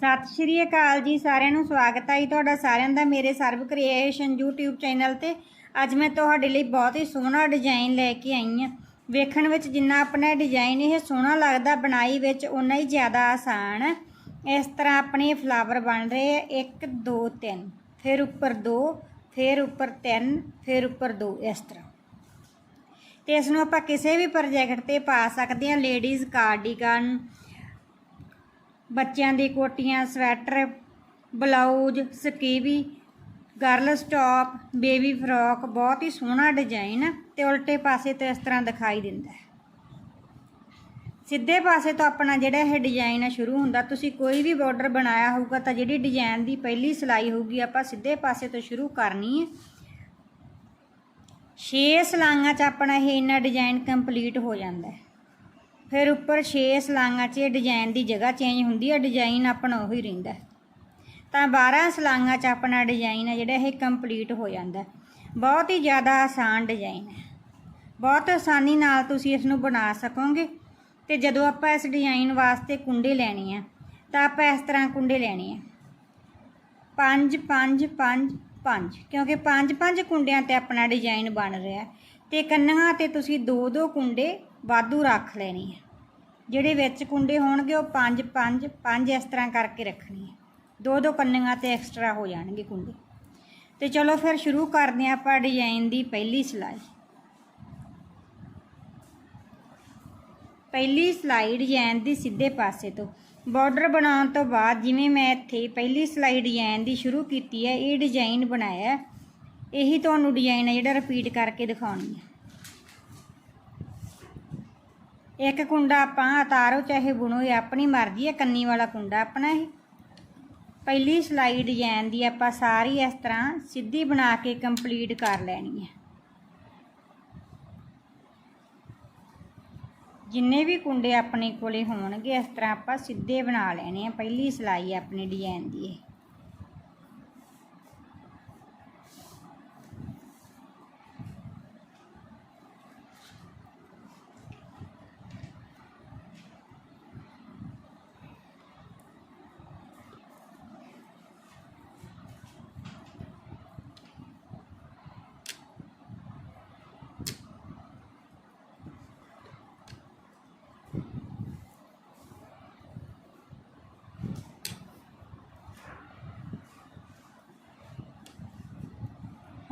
ਸਤਿ ਸ਼੍ਰੀ ਅਕਾਲ ਜੀ ਸਾਰਿਆਂ ਨੂੰ, ਸਵਾਗਤ ਹੈ ਜੀ ਤੁਹਾਡਾ ਸਾਰਿਆਂ ਦਾ ਮੇਰੇ ਸਰਵ ਕ੍ਰੀਏਸ਼ਨ YouTube ਚੈਨਲ ਤੇ। ਅੱਜ ਮੈਂ ਤੁਹਾਡੇ ਲਈ ਬਹੁਤ ਹੀ ਸੋਹਣਾ ਡਿਜ਼ਾਈਨ ਲੈ ਕੇ ਆਈ ਹਾਂ। ਵੇਖਣ ਵਿੱਚ ਜਿੰਨਾ ਆਪਣਾ ਡਿਜ਼ਾਈਨ ਇਹ ਸੋਹਣਾ ਲੱਗਦਾ, ਬਣਾਈ ਵਿੱਚ ਉਨਾ ਹੀ ਜ਼ਿਆਦਾ ਆਸਾਨ ਹੈ। ਇਸ ਤਰ੍ਹਾਂ ਆਪਣੇ ਫਲਾਵਰ ਬਣ ਰਹੇ ਆ 1 2 3 ਫਿਰ ਉੱਪਰ 2 ਫਿਰ ਉੱਪਰ 3 ਫਿਰ ਉੱਪਰ 2 ਇਸ ਤਰ੍ਹਾਂ। ਤੇ ਇਸ ਨੂੰ ਆਪਾਂ ਕਿਸੇ ਵੀ ਪ੍ਰੋਜੈਕਟ ਤੇ ਪਾ ਸਕਦੇ ਹਾਂ ਲੇਡੀਜ਼ ਕਾਰਡੀਗਨ ਬੱਚਿਆਂ ਦੀ ਕੋਟੀਆਂ, sweater, blouse, skivvy girls top baby frock, ਬਹੁਤ ਹੀ ਸੋਹਣਾ ਡਿਜ਼ਾਈਨ ਹੈ ਤੇ ਉਲਟੇ ਪਾਸੇ ਤੋਂ ਇਸ ਤਰ੍ਹਾਂ ਦਿਖਾਈ ਦਿੰਦਾ ਹੈ। ਸਿੱਧੇ ਪਾਸੇ ਤੋਂ ਆਪਣਾ ਜਿਹੜਾ ਇਹ ਡਿਜ਼ਾਈਨ ਆ ਸ਼ੁਰੂ ਹੁੰਦਾ, ਤੁਸੀਂ ਕੋਈ ਵੀ ਬਾਰਡਰ ਬਣਾਇਆ ਹੋਊਗਾ ਤਾਂ ਜਿਹੜੀ ਡਿਜ਼ਾਈਨ ਦੀ ਪਹਿਲੀ ਸਿਲਾਈ ਹੋਊਗੀ, ਆਪਾਂ ਸਿੱਧੇ ਪਾਸੇ ਤੋਂ ਸ਼ੁਰੂ ਕਰਨੀ ਹੈ। ਛੇ ਸਲਾਈਆਂ 'ਚ ਆਪਣਾ ਇਹ ਇੰਨਾ ਡਿਜ਼ਾਈਨ ਕੰਪਲੀਟ ਹੋ ਜਾਂਦਾ ਹੈ। ਫਿਰ ਉੱਪਰ 6 ਸਲਾਂਗਾਂ 'ਚ ਇਹ ਡਿਜ਼ਾਈਨ ਦੀ ਜਗ੍ਹਾ ਚੇਂਜ ਹੁੰਦੀ ਹੈ ਡਿਜ਼ਾਈਨ ਆਪਣਾ ਉਹੀ ਰਹਿੰਦਾ। ਤਾਂ 12 ਸਲਾਂਗਾਂ 'ਚ ਆਪਣਾ ਡਿਜ਼ਾਈਨ ਹੈ ਜਿਹੜਾ ਇਹ ਕੰਪਲੀਟ ਹੋ ਜਾਂਦਾ। ਬਹੁਤ ਹੀ ਜ਼ਿਆਦਾ ਆਸਾਨ ਡਿਜ਼ਾਈਨ ਹੈ ਬਹੁਤ ਆਸਾਨੀ ਨਾਲ ਤੁਸੀਂ ਇਸ ਨੂੰ ਬਣਾ ਸਕੋਗੇ। ਤੇ ਜਦੋਂ ਆਪਾਂ ਇਸ ਡਿਜ਼ਾਈਨ ਵਾਸਤੇ ਕੁੰਡੇ ਲੈਣੇ ਆ, ਤਾਂ ਆਪਾਂ ਇਸ ਤਰ੍ਹਾਂ ਕੁੰਡੇ ਲੈਣੇ ਆ। 5 5 5 5 ਕਿਉਂਕਿ 5 5 ਕੁੰਡਿਆਂ ਤੇ ਆਪਣਾ ਡਿਜ਼ਾਈਨ ਬਣ ਰਿਹਾ। ਤੇ ਕੰਨਾਂ ਤੇ ਤੁਸੀਂ ਦੋ ਦੋ ਕੁੰਡੇ ਵਾਧੂ ਰੱਖ ਲੈਣੇ ਆ। ਜਿਹੜੇ ਵਿੱਚ ਕੁੰਡੇ ਹੋਣਗੇ, ਉਹ 5 5 5 ਇਸ ਤਰ੍ਹਾਂ ਕਰਕੇ ਰੱਖਣੇ ਆ। ਦੋ ਦੋ ਕੰਨਾਂ ਤੇ ਐਕਸਟਰਾ ਹੋ ਜਾਣਗੇ ਕੁੰਡੇ। ਤੇ ਚਲੋ ਫਿਰ ਸ਼ੁਰੂ ਕਰਦੇ ਹਾਂ ਆਪਾਂ ਡਿਜ਼ਾਈਨ ਦੀ ਪਹਿਲੀ ਸਿਲਾਈ ਪਹਿਲੀ ਸਿਲਾਈ ਡਿਜ਼ਾਈਨ ਦੀ ਸਿੱਧੇ ਪਾਸੇ ਤੋਂ। ਬਾਰਡਰ ਬਣਾਉਣ ਤੋਂ ਬਾਅਦ ਜਿਵੇਂ ਮੈਂ ਇੱਥੇ ਪਹਿਲੀ ਸਿਲਾਈ ਡਿਜ਼ਾਈਨ ਦੀ ਸ਼ੁਰੂ ਕੀਤੀ ਹੈ, ਇਹ ਡਿਜ਼ਾਈਨ ਬਣਾਇਆ। ਇਹੀ ਤੁਹਾਨੂੰ ਡਿਜ਼ਾਈਨ ਹੈ ਜਿਹੜਾ ਰਿਪੀਟ ਕਰਕੇ ਦਿਖਾਉਣੀ ਹੈ ਇੱਕ ਕੁੰਡਾ ਆਪਾਂ ਉਤਾਰੋ ਚਾਹੇ ਬੁਣੋ, ਇਹ ਆਪਣੀ ਮਰਜ਼ੀ ਹੈ ਕੰਨੀ ਵਾਲਾ ਕੁੰਡਾ ਆਪਣਾ ਇਹ। ਪਹਿਲੀ ਸਿਲਾਈ ਡਿਜ਼ਾਈਨ ਦੀ ਆਪਾਂ ਸਾਰੀ ਇਸ ਤਰ੍ਹਾਂ ਸਿੱਧੀ ਬਣਾ ਕੇ ਕੰਪਲੀਟ ਕਰ ਲੈਣੀ ਹੈ ਜਿੰਨੇ ਵੀ ਕੁੰਡੇ ਆਪਣੇ ਕੋਲੇ ਹੋਣਗੇ, ਇਸ ਤਰ੍ਹਾਂ ਆਪਾਂ ਸਿੱਧੇ ਬਣਾ ਲੈਣੇ ਆ, ਪਹਿਲੀ ਸਿਲਾਈ ਆਪਣੇ ਡਿਜ਼ਾਈਨ ਦੀ ਇਹ।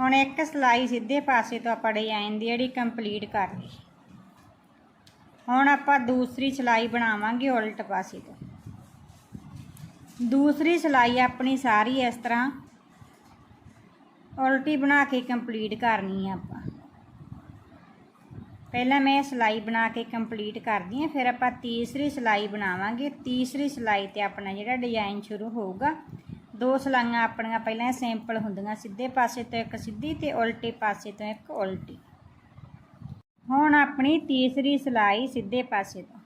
ਹੁਣ ਇੱਕ ਸਿਲਾਈ ਸਿੱਧੇ ਪਾਸੇ ਤੋਂ ਆਪਾਂ ਡਿਜ਼ਾਈਨ ਦੀ, ਜਿਹੜੀ ਕੰਪਲੀਟ ਕਰ ਲਈ। ਹੁਣ ਆਪਾਂ ਦੂਸਰੀ ਸਿਲਾਈ ਬਣਾਵਾਂਗੇ ਉਲਟ ਪਾਸੇ ਤੋਂ। ਦੂਸਰੀ ਸਿਲਾਈ ਆਪਣੀ ਸਾਰੀ ਇਸ ਤਰ੍ਹਾਂ ਉਲਟੀ ਬਣਾ ਕੇ ਕੰਪਲੀਟ ਕਰਨੀ ਹੈ ਆਪਾਂ। ਪਹਿਲਾਂ ਮੈਂ ਸਿਲਾਈ ਬਣਾ ਕੇ ਕੰਪਲੀਟ ਕਰਦੀ ਹਾਂ, ਫਿਰ ਆਪਾਂ ਤੀਸਰੀ ਸਿਲਾਈ ਬਣਾਵਾਂਗੇ। ਤੀਸਰੀ ਸਿਲਾਈ ਤੇ ਆਪਣਾ ਜਿਹੜਾ ਡਿਜ਼ਾਈਨ ਸ਼ੁਰੂ ਹੋਊਗਾ ਦੋ ਸਲਾਈਆਂ ਆਪਣੀਆਂ ਪਹਿਲਾਂ ਸਿੰਪਲ ਹੁੰਦੀਆਂ, ਸਿੱਧੇ ਪਾਸੇ ਤੋਂ ਇੱਕ ਸਿੱਧੀ ਤੇ ਉਲਟੇ ਪਾਸੇ ਤੋਂ ਇੱਕ ਉਲਟੀ। ਹੁਣ ਆਪਣੀ ਤੀਸਰੀ ਸਿਲਾਈ ਸਿੱਧੇ ਪਾਸੇ ਤੋਂ।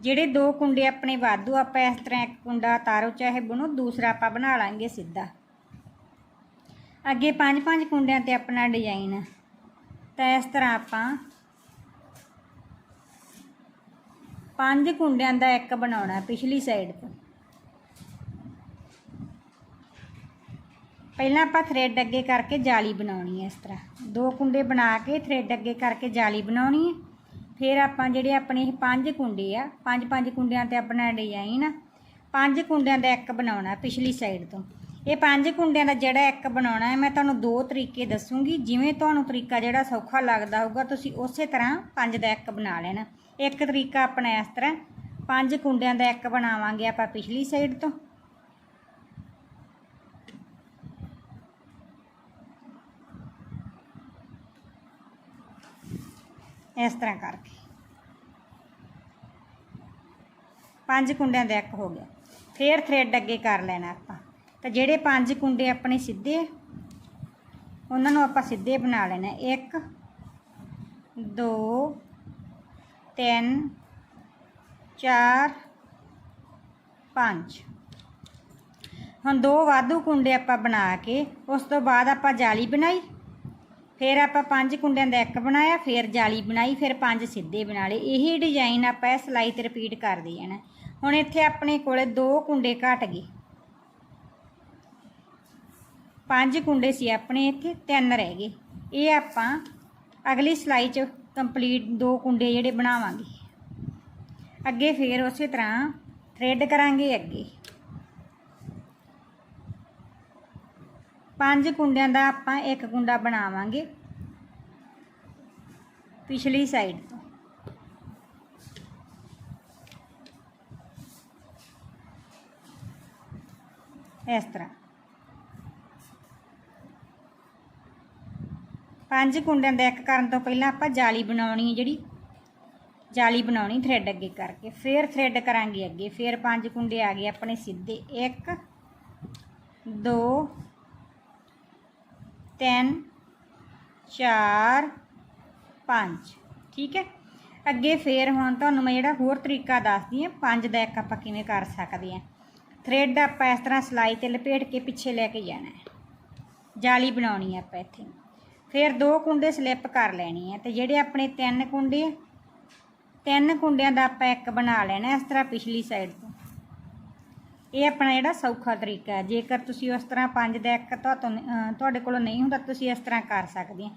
ਜਿਹੜੇ ਦੋ ਕੁੰਡੇ ਆਪਣੇ ਵਾਧੂ, ਆਪਾਂ ਇਸ ਤਰ੍ਹਾਂ ਇੱਕ ਕੁੰਡਾ ਤਾਰੋ ਚਾਹੇ ਬੁਣੋ, ਦੂਸਰਾ ਆਪਾਂ ਬਣਾ ਲਾਂਗੇ ਸਿੱਧਾ। ਅੱਗੇ ਪੰਜ ਪੰਜ ਕੁੰਡਿਆਂ ਤੇ ਆਪਣਾ ਡਿਜ਼ਾਈਨ। ਤਾਂ ਇਸ ਤਰ੍ਹਾਂ ਆਪਾਂ ਪੰਜ ਕੁੰਡਿਆਂ ਦਾ ਇੱਕ ਬਣਾਉਣਾ ਪਿਛਲੀ ਸਾਈਡ ਤੋਂ। ਪਹਿਲਾਂ ਆਪਾਂ ਥਰੈਡ ਅੱਗੇ ਕਰਕੇ ਜਾਲੀ ਬਣਾਉਣੀ ਹੈ ਇਸ ਤਰ੍ਹਾਂ। ਦੋ ਕੁੰਡੇ ਬਣਾ ਕੇ ਥ੍ਰੈਡ ਅੱਗੇ ਕਰਕੇ ਜਾਲੀ ਬਣਾਉਣੀ ਹੈ। ਫਿਰ ਆਪਾਂ ਜਿਹੜੇ ਆਪਣੇ ਇਹ ਪੰਜ ਕੁੰਡੇ ਆ, ਪੰਜ ਪੰਜ ਕੁੰਡਿਆਂ ਤੇ ਆਪਣਾ ਡਿਜ਼ਾਈਨ ਆ। ਪੰਜ ਕੁੰਡਿਆਂ ਦਾ ਇੱਕ ਬਣਾਉਣਾ ਪਿਛਲੀ ਸਾਈਡ ਤੋਂ। ਇਹ ਪੰਜ ਕੁੰਡਿਆਂ ਦਾ ਜਿਹੜਾ ਇੱਕ ਬਣਾਉਣਾ ਹੈ, ਮੈਂ ਤੁਹਾਨੂੰ ਦੋ ਤਰੀਕੇ ਦੱਸੂਗੀ। ਜਿਵੇਂ ਤੁਹਾਨੂੰ ਤਰੀਕਾ ਜਿਹੜਾ ਸੌਖਾ ਲੱਗਦਾ ਹੋਊਗਾ, ਤੁਸੀਂ ਉਸੇ ਤਰ੍ਹਾਂ ਪੰਜ ਦਾ ਇੱਕ ਬਣਾ ਲੈਣਾ। ਇੱਕ ਤਰੀਕਾ ਆਪਣਾ ਇਸ ਤਰ੍ਹਾਂ, ਪੰਜ ਕੁੰਡਿਆਂ ਦਾ ਇੱਕ ਬਣਾਵਾਂਗੇ ਆਪਾਂ ਪਿਛਲੀ ਸਾਈਡ ਤੋਂ। ਇਸ ਤਰ੍ਹਾਂ ਕਰਕੇ। ਪੰਜ ਕੁੰਡਿਆਂ ਦਾ ਇੱਕ ਹੋ ਗਿਆ। ਫੇਰ ਥਰੈਡ ਅੱਗੇ ਕਰ ਲੈਣਾ ਆਪਾਂ। ਤਾਂ ਜਿਹੜੇ ਪੰਜ ਕੁੰਡੇ ਆਪਣੇ ਸਿੱਧੇ ਉਹਨਾਂ ਨੂੰ ਆਪਾਂ ਸਿੱਧੇ ਬਣਾ ਲੈਣਾ 1 2 3 4 5 ਹੁਣ ਦੋ ਵਾਧੂ ਕੁੰਡੇ ਆਪਾਂ ਬਣਾ ਕੇ, ਉਸ ਤੋਂ ਬਾਅਦ ਆਪਾਂ ਜਾਲੀ ਬਣਾਈ। ਫਿਰ ਆਪਾਂ ਪੰਜ ਕੁੰਡਿਆਂ ਦਾ ਇੱਕ ਬਣਾਇਆ, ਫਿਰ ਜਾਲੀ ਬਣਾਈ, ਫਿਰ ਪੰਜ ਸਿੱਧੇ ਬਣਾ ਲਏ। ਇਹੀ ਡਿਜ਼ਾਈਨ ਆਪਾਂ ਇਸ ਸਿਲਾਈ ਤੇ ਰਿਪੀਟ ਕਰਦੇ ਜਾਣਾ। ਹੁਣ ਇੱਥੇ ਆਪਣੇ ਕੋਲੇ ਦੋ ਕੁੰਡੇ ਘਟ ਗਏ। ਪੰਜ ਕੁੰਡੇ ਸੀ ਆਪਣੇ ਇੱਥੇ, ਤਿੰਨ ਰਹਿ ਗਏ। ਇਹ ਆਪਾਂ ਅਗਲੀ ਸਲਾਈ 'ਚ ਕੰਪਲੀਟ ਦੋ ਕੁੰਡੇ ਜਿਹੜੇ ਬਣਾਵਾਂਗੇ। ਅੱਗੇ ਫੇਰ ਉਸੇ ਤਰ੍ਹਾਂ ਥਰੈਡ ਕਰਾਂਗੇ ਅੱਗੇ। ਪੰਜ ਕੁੰਡਿਆਂ ਦਾ ਆਪਾਂ ਇੱਕ ਕੁੰਡਾ ਬਣਾਵਾਂਗੇ ਪਿਛਲੀ ਸਾਈਡ ਤੋਂ। ਇਸ ਤਰ੍ਹਾਂ। ਪੰਜ ਕੁੰਡਿਆਂ ਦਾ ਇੱਕ ਕਰਨ ਤੋਂ ਪਹਿਲਾਂ ਆਪਾਂ ਜਾਲੀ ਬਣਾਉਣੀ ਹੈ ਜਿਹੜੀ। ਜਾਲੀ ਬਣਾਉਣੀ ਥ੍ਰੈਡ ਅੱਗੇ ਕਰਕੇ। ਫਿਰ ਥ੍ਰੈਡ ਕਰਾਂਗੇ ਅੱਗੇ। ਫਿਰ ਪੰਜ ਕੁੰਡੇ ਆ ਗਏ ਆਪਣੇ ਸਿੱਧੇ। 1 2 3 4 5 ਠੀਕ ਹੈ? ਅੱਗੇ ਫੇਰ ਹੁਣ ਤੁਹਾਨੂੰ ਮੈਂ ਜਿਹੜਾ ਹੋਰ ਤਰੀਕਾ ਦੱਸਦੀ ਹਾਂ, ਪੰਜ ਦਾ ਇੱਕ ਆਪਾਂ ਕਿਵੇਂ ਕਰ ਸਕਦੇ ਹਾਂ। ਥ੍ਰੈਡ ਆਪਾਂ ਇਸ ਤਰ੍ਹਾਂ ਸਲਾਈ ਤੇ ਲਪੇਟ ਕੇ ਪਿੱਛੇ ਲੈ ਕੇ ਜਾਣਾ ਜਾਲੀ ਬਣਾਉਣੀ ਹੈ ਆਪਾਂ ਇੱਥੇ। ਫਿਰ ਦੋ ਕੁੰਡੇ ਸਲਿੱਪ ਕਰ ਲੈਣੀ ਹੈ ਤੇ ਜਿਹੜੇ ਆਪਣੇ ਤਿੰਨ ਕੁੰਡੇ ਤਿੰਨ ਕੁੰਡਿਆਂ ਦਾ ਆਪਾਂ ਇੱਕ ਬਣਾ ਲੈਣਾ ਇਸ ਤਰ੍ਹਾਂ ਪਿਛਲੀ ਸਾਈਡ ਤੋਂ। ਇਹ ਆਪਣਾ ਜਿਹੜਾ ਸੌਖਾ ਤਰੀਕਾ ਹੈ। ਜੇਕਰ ਤੁਸੀਂ ਉਸ ਤਰ੍ਹਾਂ ਪੰਜ ਦਾ ਇੱਕ ਤੁਹਾਡੇ ਕੋਲ ਨਹੀਂ ਹੁੰਦਾ, ਤੁਸੀਂ ਇਸ ਤਰ੍ਹਾਂ ਕਰ ਸਕਦੇ ਆ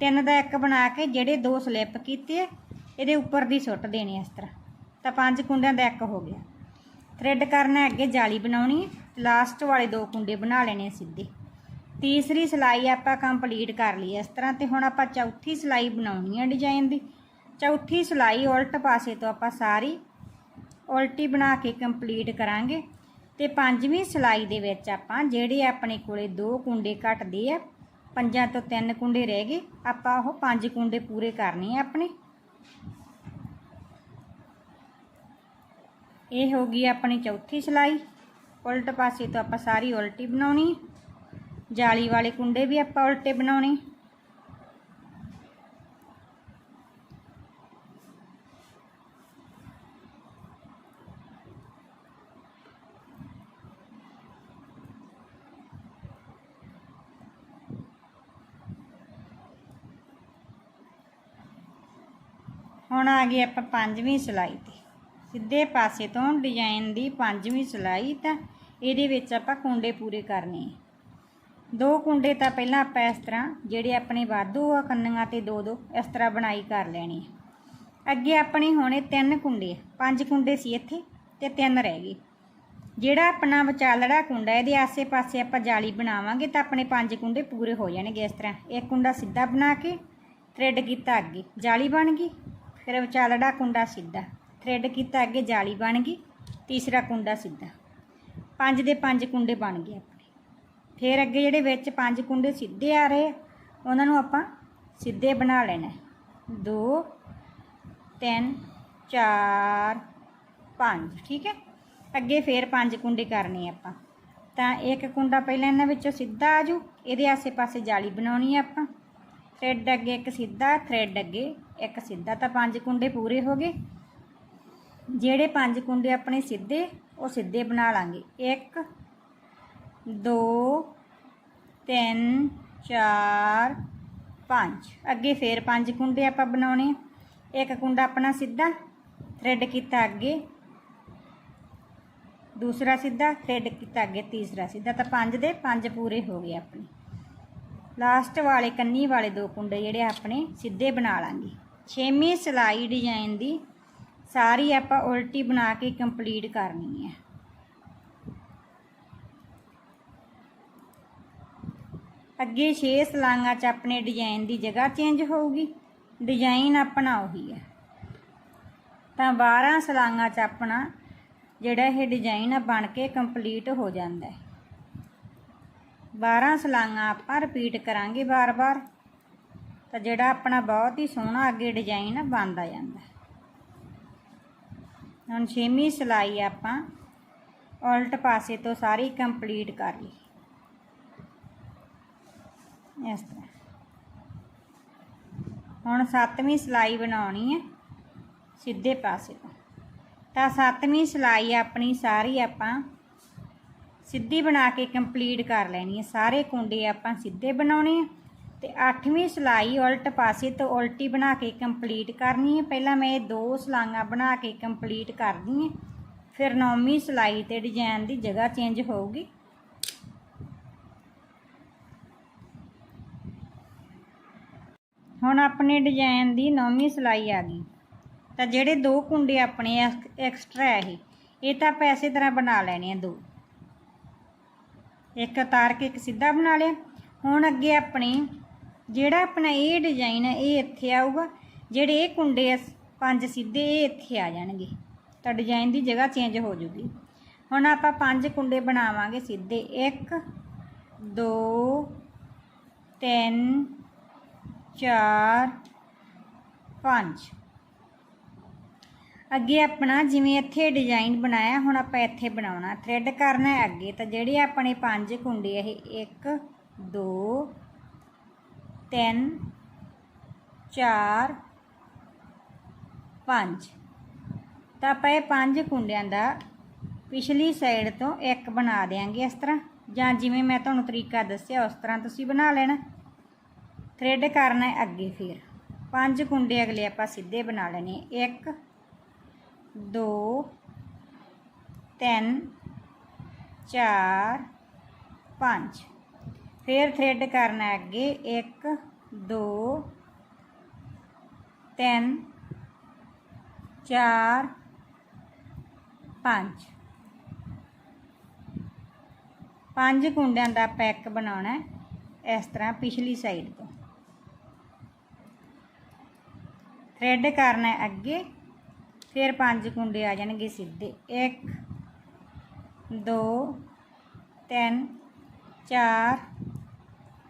ਤਿੰਨ ਦਾ ਇੱਕ ਬਣਾ ਕੇ ਜਿਹੜੇ ਦੋ ਸਲਿੱਪ ਕੀਤੇ ਇਹਦੇ ਉੱਪਰ ਦੀ ਸੁੱਟ ਦੇਣੀ ਇਸ ਤਰ੍ਹਾਂ। ਤਾਂ ਪੰਜ ਕੁੰਡਿਆਂ ਦਾ ਇੱਕ ਹੋ ਗਿਆ। ਥ੍ਰੈਡ ਕਰਨਾ ਅੱਗੇ ਜਾਲੀ ਬਣਾਉਣੀ ਹੈ ਲਾਸਟ ਵਾਲੇ ਦੋ ਕੁੰਡੇ ਬਣਾ ਲੈਣੇ ਸਿੱਧੇ। ਤੀਸਰੀ ਸਲਾਈ ਆਪਾਂ ਕੰਪਲੀਟ ਕਰ ਲਈ ਇਸ ਤਰ੍ਹਾਂ ਤੇ ਹੁਣ ਆਪਾਂ ਚੌਥੀ ਸਲਾਈ ਬਣਾਉਣੀ ਹੈ ਡਿਜ਼ਾਈਨ ਦੀ। ਚੌਥੀ ਸਲਾਈ ਉਲਟ ਪਾਸੇ ਤੋਂ ਆਪਾਂ ਸਾਰੀ ਉਲਟੀ ਬਣਾ ਕੇ ਕੰਪਲੀਟ ਕਰਾਂਗੇ। ਤੇ ਪੰਜਵੀਂ ਸਲਾਈ ਦੇ ਵਿੱਚ ਆਪਾਂ ਜਿਹੜੇ ਆਪਣੇ ਕੋਲੇ ਦੋ ਕੁੰਡੇ ਘਟਦੇ ਆ, ਪੰਜਾਂ ਤੋਂ ਤਿੰਨ ਕੁੰਡੇ ਰਹਿ ਗਏ, ਆਪਾਂ ਉਹ ਪੰਜ ਕੁੰਡੇ ਪੂਰੇ ਕਰਨੇ ਆ ਆਪਣੇ। ਇਹ ਹੋ ਗਈ ਆਪਣੀ ਚੌਥੀ ਸਲਾਈ। ਉਲਟ ਪਾਸੇ ਤੋਂ ਆਪਾਂ ਸਾਰੀ ਉਲਟੀ ਬਣਾਉਣੀ ਜਾਲੀ ਵਾਲੇ ਕੁੰਡੇ ਵੀ ਆਪਾਂ ਉਲਟੇ ਬਣਾਉਣੇ। ਹੁਣ ਆ ਗਏ ਆਪਾਂ ਪੰਜਵੀਂ ਸਿਲਾਈ ਤੇ। ਸਿੱਧੇ ਪਾਸੇ ਤੋਂ ਡਿਜ਼ਾਈਨ ਦੀ ਪੰਜਵੀਂ ਸਿਲਾਈ ਤਾਂ ਇਹਦੇ ਵਿੱਚ ਆਪਾਂ ਕੁੰਡੇ ਪੂਰੇ ਕਰਨੇ ਦੋ ਕੁੰਡੇ ਤਾਂ ਪਹਿਲਾਂ ਆਪਾਂ ਇਸ ਤਰ੍ਹਾਂ ਜਿਹੜੇ ਆਪਣੇ ਵਾਧੂ ਆ ਕੰਨੀਆਂ ਤੇ ਦੋ ਦੋ ਇਸ ਤਰ੍ਹਾਂ ਬਣਾਈ ਕਰ ਲੈਣੀ ਆ। ਅੱਗੇ ਆਪਣੇ ਹੋਣੇ ਤਿੰਨ ਕੁੰਡੇ ਪੰਜ ਕੁੰਡੇ ਸੀ ਇੱਥੇ ਤੇ ਤਿੰਨ ਰਹਿ ਗਏ। ਜਿਹੜਾ ਆਪਣਾ ਵਿਚਾਲੜਾ ਕੁੰਡਾ ਇਹਦੇ ਆਸੇ-ਪਾਸੇ ਆਪਾਂ ਜਾਲੀ ਬਣਾਵਾਂਗੇ ਤਾਂ ਆਪਣੇ ਪੰਜ ਕੁੰਡੇ ਪੂਰੇ ਹੋ ਜਾਣਗੇ ਇਸ ਤਰ੍ਹਾਂ। ਇੱਕ ਕੁੰਡਾ ਸਿੱਧਾ ਬਣਾ ਕੇ ਥ੍ਰੈਡ ਕੀਤਾ ਅੱਗੇ। ਜਾਲੀ ਬਣ ਗਈ। ਫਿਰ ਵਿਚਾਲੜਾ ਕੁੰਡਾ ਸਿੱਧਾ ਥ੍ਰੈਡ ਕੀਤਾ ਅੱਗੇ ਜਾਲੀ ਬਣ ਗਈ ਤੀਸਰਾ ਕੁੰਡਾ ਸਿੱਧਾ। ਪੰਜ ਦੇ ਪੰਜ ਕੁੰਡੇ ਬਣ ਗਏ ਆਪਣੇ। ਫਿਰ ਅੱਗੇ ਜਿਹੜੇ ਵਿੱਚ ਪੰਜ ਕੁੰਡੇ ਸਿੱਧੇ ਆ ਰਹੇ ਆ, ਉਹਨਾਂ ਨੂੰ ਆਪਾਂ ਸਿੱਧੇ ਬਣਾ ਲੈਣਾ। 2 3 4 5 ਠੀਕ ਹੈ? ਅੱਗੇ ਫੇਰ ਪੰਜ ਕੁੰਡੇ ਕਰਨੇ ਆਪਾਂ। ਤਾਂ ਇੱਕ ਕੁੰਡਾ ਪਹਿਲਾਂ ਇਹਨਾਂ ਵਿੱਚੋਂ ਸਿੱਧਾ ਆ ਜੂ ਇਹਦੇ ਆਸੇ-ਪਾਸੇ ਜਾਲੀ ਬਣਾਉਣੀ ਆ ਆਪਾਂ। ਥ੍ਰੈਡ ਅੱਗੇ ਇੱਕ ਸਿੱਧਾ, ਥ੍ਰੈਡ ਅੱਗੇ ਇੱਕ ਸਿੱਧਾ। ਤਾਂ ਪੰਜ ਕੁੰਡੇ ਪੂਰੇ ਹੋ ਗਏ। ਜਿਹੜੇ ਪੰਜ ਕੁੰਡੇ ਆਪਣੇ ਸਿੱਧੇ, ਉਹ ਸਿੱਧੇ ਬਣਾ ਲਾਂਗੇ। 1 2 3 4 5 ਅੱਗੇ ਫੇਰ ਪੰਜ ਕੁੰਡੇ ਆਪਾਂ ਬਣਾਉਣੇ ਇੱਕ ਕੁੰਡਾ ਆਪਣਾ ਸਿੱਧਾ, ਥ੍ਰੈਡ ਕੀਤਾ ਅੱਗੇ। ਦੂਸਰਾ ਸਿੱਧਾ, ਥ੍ਰੈਡ ਕੀਤਾ ਅੱਗੇ। ਤੀਸਰਾ ਸਿੱਧਾ। ਤਾਂ ਪੰਜ ਦੇ ਪੰਜ ਪੂਰੇ ਹੋ ਗਏ ਆਪਣੇ। ਲਾਸਟ ਵਾਲੇ ਕੰਨੀ ਵਾਲੇ ਦੋ ਕੁੰਡੇ ਜਿਹੜੇ ਆਪਣੇ ਸਿੱਧੇ ਬਣਾ ਲਾਂਗੇ। ਛੇਵੀਂ ਸਲਾਈ ਡਿਜ਼ਾਈਨ ਦੀ ਸਾਰੀ ਆਪਾਂ ਉਲਟੀ ਬਣਾ ਕੇ ਕੰਪਲੀਟ ਕਰਨੀ ਹੈ। ਅੱਗੇ 6 ਸਲਾਂਗਾ ਚ ਆਪਣੇ ਡਿਜ਼ਾਈਨ ਦੀ ਜਗ੍ਹਾ ਚੇਂਜ ਹੋਊਗੀ। ਡਿਜ਼ਾਈਨ ਆਪਣਾ ਉਹੀ ਹੈ। ਤਾਂ 12 ਸਲਾਂਗਾ ਚ ਆਪਣਾ ਜਿਹੜਾ ਇਹ ਡਿਜ਼ਾਈਨ ਆ ਬਣ ਕੇ ਕੰਪਲੀਟ ਹੋ ਜਾਂਦਾ ਹੈ। 12 ਸਲਾਈਆਂ ਆਪਾਂ ਰਿਪੀਟ ਕਰਾਂਗੇ ਬਾਰ-ਬਾਰ ਤਾਂ ਜਿਹੜਾ ਆਪਣਾ ਬਹੁਤ ਹੀ ਸੋਹਣਾ ਅੱਗੇ ਡਿਜ਼ਾਈਨ ਬਣਦਾ ਜਾਂਦਾ। ਹੁਣ ਛੇਵੀਂ ਸਲਾਈ ਆਪਾਂ। ਉਲਟ ਪਾਸੇ ਤੋਂ ਸਾਰੀ ਕੰਪਲੀਟ ਕਰ ਲਈ। ਇਸ ਤਰ੍ਹਾਂ। ਹੁਣ ਸੱਤਵੀਂ ਸਲਾਈ ਬਣਾਉਣੀ ਹੈ ਸਿੱਧੇ ਪਾਸੇ ਤੋਂ। ਤਾਂ ਸੱਤਵੀਂ ਸਲਾਈ ਆਪਣੀ ਸਾਰੀ ਆਪਾਂ ਸਿੱਧੀ ਬਣਾ ਕੇ ਕੰਪਲੀਟ ਕਰ ਲੈਣੀ ਹੈ। ਸਾਰੇ ਕੁੰਡੇ ਆਪਾਂ ਸਿੱਧੇ ਬਣਾਉਣੇ ਆ ਤੇ ਅੱਠਵੀਂ ਸਲਾਈ ਉਲਟ ਪਾਸੇ ਤੋਂ ਉਲਟੀ ਬਣਾ ਕੇ ਕੰਪਲੀਟ ਕਰਨੀ ਹੈ। ਪਹਿਲਾਂ ਮੈਂ ਇਹ ਦੋ ਸਲਾਈਆਂ ਬਣਾ ਕੇ ਕੰਪਲੀਟ ਕਰਦੀ ਹਾਂ। ਫਿਰ ਨੌਵੀਂ ਸਿਲਾਈ ਤੇ ਡਿਜ਼ਾਈਨ ਦੀ ਜਗ੍ਹਾ ਚੇਂਜ ਹੋਊਗੀ। ਹੁਣ ਆਪਣੇ ਡਿਜ਼ਾਈਨ ਦੀ ਨੌਵੀਂ ਸਿਲਾਈ ਆ ਗਈ। ਤਾਂ ਜਿਹੜੇ ਦੋ ਕੁੰਡੇ ਆਪਣੇ ਐਕਸਟਰਾ ਇਹ ਇਹ ਤਾਂ ਆਪਾਂ ਇਸੇ ਤਰ੍ਹਾਂ ਬਣਾ ਲੈਣੇ ਆ ਦੋ। ਇੱਕ ਉਤਾਰ ਕੇ ਇੱਕ ਸਿੱਧਾ ਬਣਾ ਲਿਆ। ਹੁਣ ਅੱਗੇ ਆਪਣੇ, ਜਿਹੜਾ ਆਪਣਾ ਇਹ ਡਿਜ਼ਾਈਨ ਹੈ ਇਹ ਇੱਥੇ ਆਊਗਾ। ਜਿਹੜੇ ਇਹ ਕੁੰਡੇ ਆ, ਪੰਜ ਸਿੱਧੇ ਇਹ ਇੱਥੇ ਆ ਜਾਣਗੇ। ਤਾਂ ਡਿਜ਼ਾਈਨ ਦੀ ਜਗ੍ਹਾ ਚੇਂਜ ਹੋ ਜੂਗੀ। ਹੁਣ ਆਪਾਂ ਪੰਜ ਕੁੰਡੇ ਬਣਾਵਾਂਗੇ ਸਿੱਧੇ। 1 2 3 4 5 ਅੱਗੇ ਆਪਣਾ ਜਿਵੇਂ ਇੱਥੇ ਡਿਜ਼ਾਈਨ ਬਣਾਇਆ, ਹੁਣ ਆਪਾਂ ਇੱਥੇ ਬਣਾਉਣਾ। ਥ੍ਰੈਡ ਕਰਨਾ ਹੈ ਅੱਗੇ, ਤਾਂ ਜਿਹੜੇ ਆਪਣੇ ਪੰਜ ਕੁੰਡੇ ਇਹ 1 2 3 4 5 ਤਾਂ ਆਪਾਂ ਇਹ ਪੰਜ ਕੁੰਡਿਆਂ ਦਾ ਪਿਛਲੀ ਸਾਈਡ ਤੋਂ ਇੱਕ ਬਣਾ ਦੇਾਂਗੇ ਇਸ ਤਰ੍ਹਾਂ, ਜਾਂ ਜਿਵੇਂ ਮੈਂ ਤੁਹਾਨੂੰ ਤਰੀਕਾ ਦੱਸਿਆ, ਉਸ ਤਰ੍ਹਾਂ ਤੁਸੀਂ ਬਣਾ ਲੈਣਾ। ਥ੍ਰੈਡ ਕਰਨਾ ਅੱਗੇ ਫਿਰ। ਪੰਜ ਕੁੰਡੇ ਅਗਲੇ ਆਪਾਂ ਸਿੱਧੇ ਬਣਾ ਲੈਣੇ। 1 2 3 4 5 ਫਿਰ ਥ੍ਰੈਡ ਕਰਨਾ ਅੱਗੇ। 1 2 3 4 5 ਪੰਜ ਕੁੰਡਿਆਂ ਦਾ ਪੈਕ ਬਣਾਉਣਾ ਇਸ ਤਰ੍ਹਾਂ ਪਿਛਲੀ ਸਾਈਡ ਤੋਂ। ਥ੍ਰੈਡ ਕਰਨਾ ਅੱਗੇ। ਫਿਰ ਪੰਜ ਕੁੰਡੇ ਆ ਜਾਣਗੇ ਸਿੱਧੇ। 1 2 3 4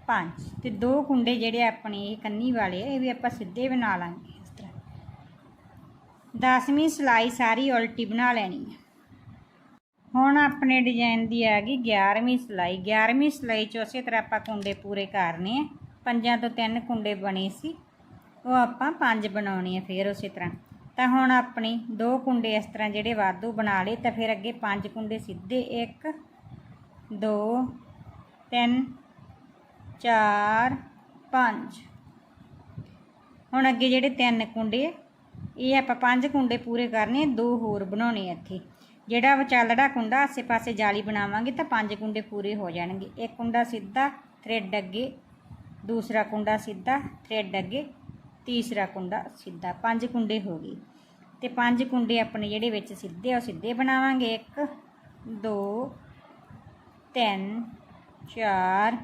5 ਤੇ ਦੋ ਕੁੰਡੇ ਜਿਹੜੇ ਆਪਣੇ ਇਹ ਕੰਨੀ ਵਾਲੇ ਆ, ਇਹ ਵੀ ਆਪਾਂ ਸਿੱਧੇ ਬਣਾ ਲਾਂਗੇ ਇਸ ਤਰ੍ਹਾਂ। 10ਵੀਂ ਸਿਲਾਈ ਸਾਰੀ ਉਲਟੀ ਬਣਾ ਲੈਣੀ ਹੈ ਹੁਣ ਆਪਣੇ ਡਿਜ਼ਾਈਨ ਦੀ ਆ ਗਈ 11ਵੀਂ ਸਿਲਾਈ। 11ਵੀਂ ਸਿਲਾਈ ਚ ਉਸੇ ਤਰ੍ਹਾਂ ਆਪਾਂ ਕੁੰਡੇ ਪੂਰੇ ਕਰਨੇ ਆ। ਪੰਜਾਂ ਤੋਂ ਤਿੰਨ ਕੁੰਡੇ ਬਣੇ ਸੀ। ਉਹ ਆਪਾਂ ਪੰਜ ਬਣਾਉਣੇ ਆ ਫਿਰ ਉਸੇ ਤਰ੍ਹਾਂ। ਤਾਂ ਹੁਣ ਆਪਣੀ ਦੋ ਕੁੰਡੇ ਇਸ ਤਰ੍ਹਾਂ ਜਿਹੜੇ ਵਾਧੂ ਬਣਾ ਲਏ ਤਾਂ ਫਿਰ ਅੱਗੇ ਪੰਜ ਕੁੰਡੇ ਸਿੱਧੇ 1 2 3 4 5 ਹੁਣ ਅੱਗੇ ਜਿਹੜੇ ਤਿੰਨ ਕੁੰਡੇ, ਇਹ ਆਪਾਂ ਪੰਜ ਕੁੰਡੇ ਪੂਰੇ ਕਰਨੇ, ਦੋ ਹੋਰ ਬਣਾਉਣੇ ਇੱਥੇ। ਜਿਹੜਾ ਵਿਚਾਲੜਾ ਕੁੰਡਾ ਆਸੇ-ਪਾਸੇ ਜਾਲੀ ਬਣਾਵਾਂਗੇ ਤਾਂ ਪੰਜ ਕੁੰਡੇ ਪੂਰੇ ਹੋ ਜਾਣਗੇ। ਇੱਕ ਕੁੰਡਾ ਸਿੱਧਾ, ਥ੍ਰੈਡ ਅੱਗੇ, ਦੂਸਰਾ ਕੁੰਡਾ ਸਿੱਧਾ, ਥ੍ਰੈਡ ਅੱਗੇ ਤੀਸਰਾ ਕੁੰਡਾ ਸਿੱਧਾ, ਪੰਜ ਕੁੰਡੇ ਹੋ ਗਏ। ਤੇ ਪੰਜ ਕੁੰਡੇ ਆਪਣੇ ਜਿਹੜੇ ਵਿੱਚ ਸਿੱਧੇ ਆ, ਉਹ ਸਿੱਧੇ ਬਣਾਵਾਂਗੇ। 1 2 3 4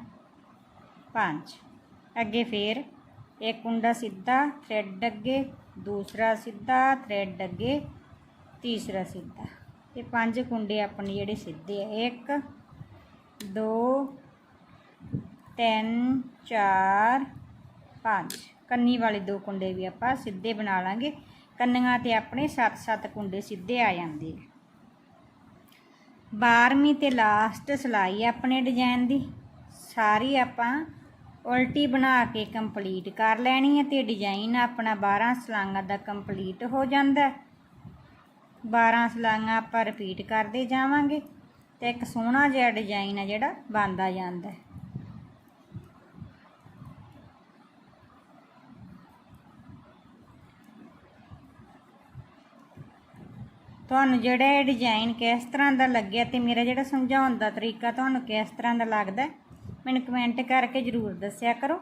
5 ਅੱਗੇ ਫੇਰ ਇੱਕ ਕੁੰਡਾ ਸਿੱਧਾ ਥ੍ਰੈਡ ਅੱਗੇ, ਦੂਸਰਾ ਸਿੱਧਾ ਥ੍ਰੈਡ ਅੱਗੇ, ਤੀਸਰਾ ਸਿੱਧਾ। ਤੇ ਪੰਜ ਕੁੰਡੇ ਆਪਣੇ ਜਿਹੜੇ ਸਿੱਧੇ ਆ 1 2 3 4 5 ਕੰਨੀ ਵਾਲੇ ਦੋ ਕੁੰਡੇ ਵੀ ਆਪਾਂ ਸਿੱਧੇ ਬਣਾ ਲਾਂਗੇ। ਕੰਨੀਆਂ ਤੇ ਆਪਣੇ 7-7 ਕੁੰਡੇ ਸਿੱਧੇ ਆ ਜਾਂਦੇ ਆ। 12ਵੀਂ ਤੇ ਲਾਸਟ ਸਿਲਾਈ ਆਪਣੇ ਡਿਜ਼ਾਈਨ ਦੀ। ਸਾਰੀ ਆਪਾਂ ਉਲਟੀ ਬਣਾ ਕੇ ਕੰਪਲੀਟ ਕਰ ਲੈਣੀ ਹੈ ਤੇ ਡਿਜ਼ਾਈਨ ਆਪਣਾ 12 ਸਲਾਂਗਾ ਦਾ ਕੰਪਲੀਟ ਹੋ ਜਾਂਦਾ 12 ਸਲਾਂਗਾ ਆਪਾਂ ਰਿਪੀਟ ਕਰਦੇ ਜਾਵਾਂਗੇ ਤੇ ਇੱਕ ਸੋਹਣਾ ਜਿਹਾ ਡਿਜ਼ਾਈਨ ਆ ਜਿਹੜਾ ਬਣਦਾ ਜਾਂਦਾ ਤੁਹਾਨੂੰ ਜਿਹੜਾ ਇਹ ਡਿਜ਼ਾਈਨ ਕਿਸ ਤਰ੍ਹਾਂ ਦਾ ਲੱਗਿਆ ਤੇ ਮੇਰਾ ਜਿਹੜਾ ਸਮਝਾਉਣ ਦਾ ਤਰੀਕਾ ਤੁਹਾਨੂੰ ਕਿਸ ਤਰ੍ਹਾਂ ਦਾ ਲੱਗਦਾ ਮੈਨੂੰ ਕਮੈਂਟ ਕਰਕੇ ਜਰੂਰ ਦੱਸਿਆ ਕਰੋ।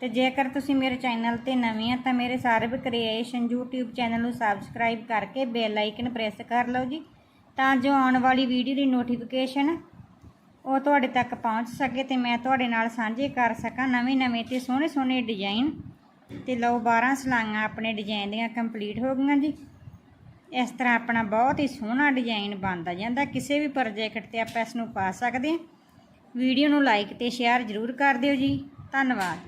ਤੇ ਜੇਕਰ ਤੁਸੀਂ ਮੇਰੇ ਚੈਨਲ ਤੇ ਨਵੇਂ ਆ, ਤਾਂ ਮੇਰੇ ਸਰਬ ਕ੍ਰੀਏਸ਼ਨ YouTube ਚੈਨਲ ਨੂੰ ਸਬਸਕ੍ਰਾਈਬ ਕਰਕੇ ਬੈਲ ਆਈਕਨ ਪ੍ਰੈਸ ਕਰ ਲਓ ਜੀ, ਤਾਂ ਜੋ ਆਉਣ ਵਾਲੀ ਵੀਡੀਓ ਦੀ ਨੋਟੀਫਿਕੇਸ਼ਨ ਉਹ ਤੁਹਾਡੇ ਤੱਕ ਪਹੁੰਚ ਸਕੇ ਤੇ ਮੈਂ ਤੁਹਾਡੇ ਨਾਲ ਸਾਂਝੇ ਕਰ ਸਕਾਂ ਨਵੇਂ ਨਵੇਂ ਤੇ ਸੋਹਣੇ ਸੋਹਣੇ ਡਿਜ਼ਾਈਨ ਤੇ ਲਓ 12 ਸਲਾਈਆਂ ਆਪਣੇ ਡਿਜ਼ਾਈਨ ਦੀਆਂ ਕੰਪਲੀਟ ਹੋ ਗਈਆਂ ਜੀ। ਇਸ ਤਰ੍ਹਾਂ ਆਪਣਾ ਬਹੁਤ ਹੀ ਸੋਹਣਾ ਡਿਜ਼ਾਈਨ ਬਣਦਾ ਜਾਂਦਾ। ਕਿਸੇ ਵੀ ਪ੍ਰੋਜੈਕਟ ਤੇ ਆਪਾਂ ਇਸ ਨੂੰ ਪਾ ਸਕਦੇ ਹਾਂ। ਵੀਡੀਓ ਨੂੰ ਲਾਈਕ ਤੇ ਸ਼ੇਅਰ ਜ਼ਰੂਰ ਕਰ ਦਿਓ ਜੀ। ਧੰਨਵਾਦ।